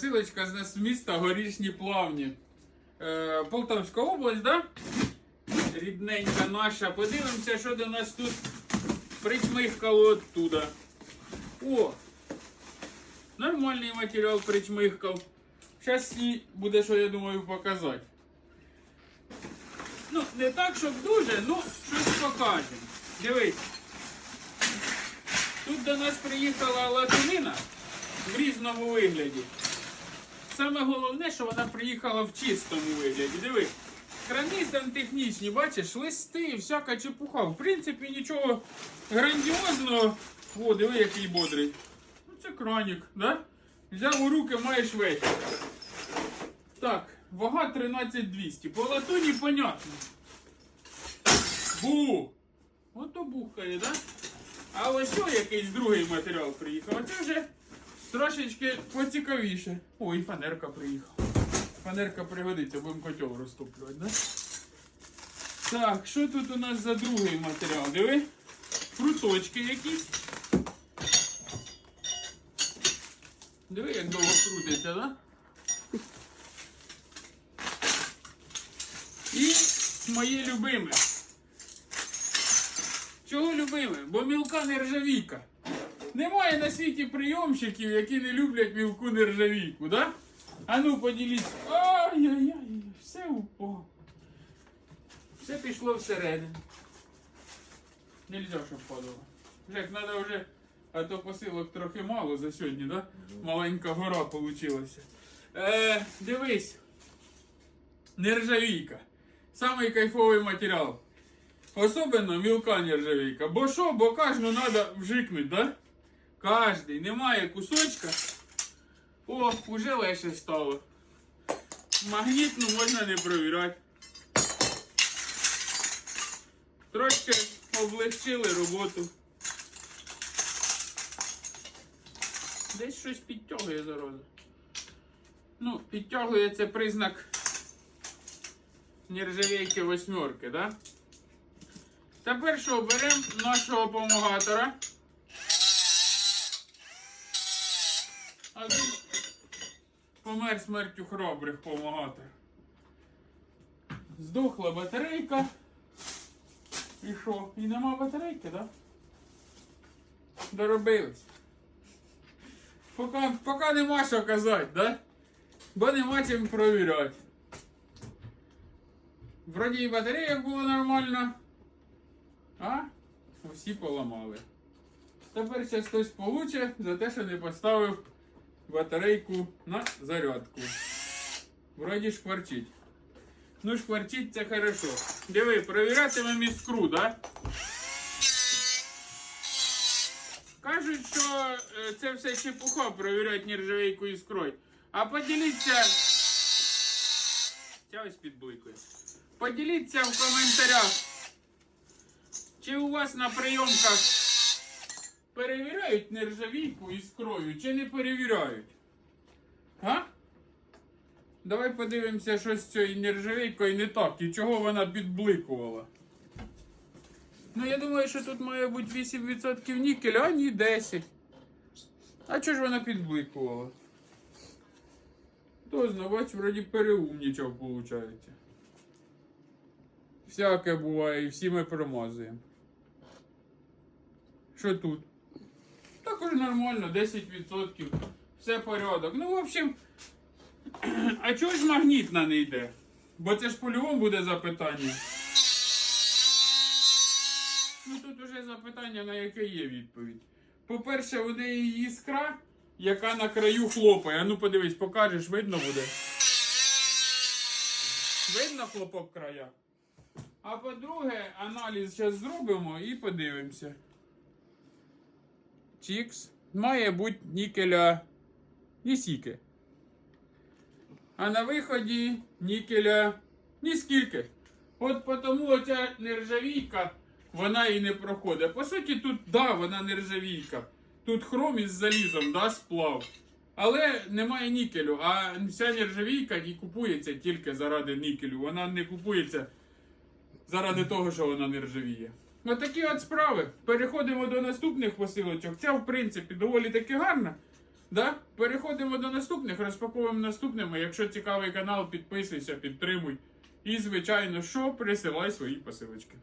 Силочка з нас міста Горішні Плавні. Е, Полтавська область, да? Рідненька наша. Подивимося, що до нас тут причмихкало оттуда. О! Нормальний матеріал причмихкав. Зараз і буде, що я думаю, показати. Ну, не так, щоб дуже, ну, щось покажемо. Дивись. Тут до нас приїхала латунина в різному вигляді. Саме головне, що вона приїхала в чистому вигляді. Диви, крани сантехнічні, бачиш, листи, всяка чепуха. В принципі, нічого грандіозного. О, диви, який бодрий. Ну, це кранік, да? Взяв у руки, маєш вечір. Так, вага 13200. По латуні понятно. Бу! Ото бухає, да? А ось о якийсь другий матеріал приїхав. А це вже трошечки поцікавіше. Ой, фанерка приїхала. Фанерка пригодиться, будемо котел розтоплювати, да? Так, що тут у нас за другий матеріал? Диви. Круточки якісь. Диви, як довго крутиться, да? І моє любиме. Чого любиме? Бо мілка нержавійка. Немає на світі прийомщиків, які не люблять мілку нержавійку, да? А ну поділіться. Ай-яй-яй, все упало. Все пішло всередину. Нельзя, щоб падало. Жек, треба вже, а то посилок трохи мало за сьогодні, да? Маленька гора получилася. Е, дивись. Нержавійка. Самий кайфовий матеріал. Особенно мілка нержавійка. Бо що, бо кожну треба вжикнути, да? Кожний. Немає кусочка. О, уже легше стало. Магнітну можна не провіряти. Трошки облегчили роботу. Десь щось підтягує зараз. Ну, підтягує це признак нержавійки восьмерки, да? Тепер що, беремо нашого помогатора. А він помер смертю хоробрих помагатор. Здохла батарейка. І що? І нема батарейки, да? Доробились. Поки, поки нема що казати, да? Бо нема чим провіряти. Вроді і батарея було нормально. А? Усі поламали. Тепер зараз хтось получе за те, що не поставив батарейку на зарядку. Вроді шкварчить. Ну, шкварчить це хорошо. Диви, перевірятимемо іскру, да? Кажуть, що е, це все чепуха перевіряти нержавейку іскрою. А поділіться. Ця ось підбликує. Поділіться в коментарях. Чи у вас на прийомках перевіряють нержавійку іскрою, чи не перевіряють? А? Давай подивимося, що з цією нержавійкою не так і чого вона підбликувала. Ну, я думаю, що тут має бути 8% нікеля, а ні 10. А чого ж вона підбликувала? Хто знає, бач, вроді переумнічав, виходить. Всяке буває, і всі ми промазуємо. Що тут? Також нормально, 10%. Все порядок. Ну, в общем, а чого ж магнітна не йде? Бо це ж по-любому буде запитання. Ну тут уже запитання, на яке є відповідь. По-перше, у неї іскра, яка на краю хлопає. А ну подивись, покажеш, видно буде. Видно хлопок края? А по-друге, аналіз зараз зробимо і подивимося. Чікс. Має бути нікеля ні сіки. А на виході нікеля ні скільки. От тому оця нержавійка, вона і не проходить. По суті, тут, да, вона нержавійка. Тут хром із залізом, да, сплав. Але немає нікелю. А вся нержавійка і купується тільки заради нікелю. Вона не купується заради того, що вона не ржавіє. Отакі от справи. Переходимо до наступних посилочок. Ця, в принципі, доволі таки гарна. Да? Переходимо до наступних, розпаковуємо наступними. Якщо цікавий канал, підписуйся, підтримуй. І, звичайно, що, присилай свої посилочки.